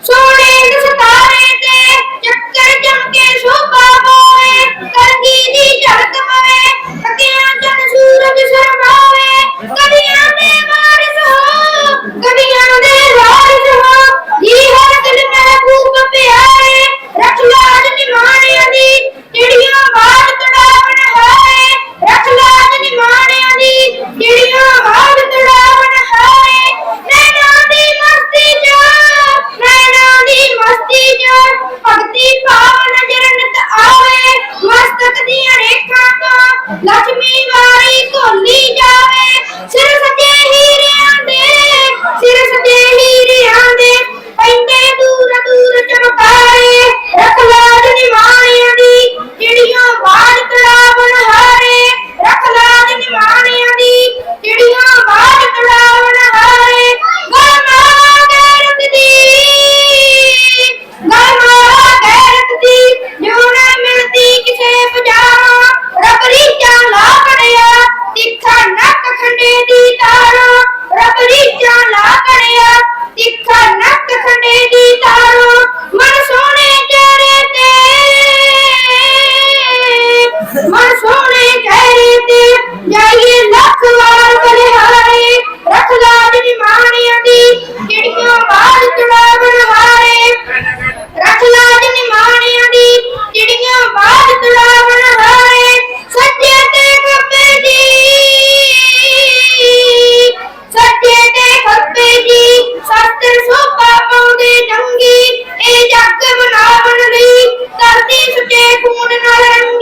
Sorry. ਤਾਰੋ ਰੱਬ ਰੀਝਾਂ ਲਾ ਕਰਿਆ ਤਿੱਖਾ ਨੱਕ ਖੰਡੇ ਦੀ ਤਾਰੋ ਮਨ ਸੋਹਣਾ ਚਿੱਟੇ ਖੂਨ ਨਾਲ ਰੰਗ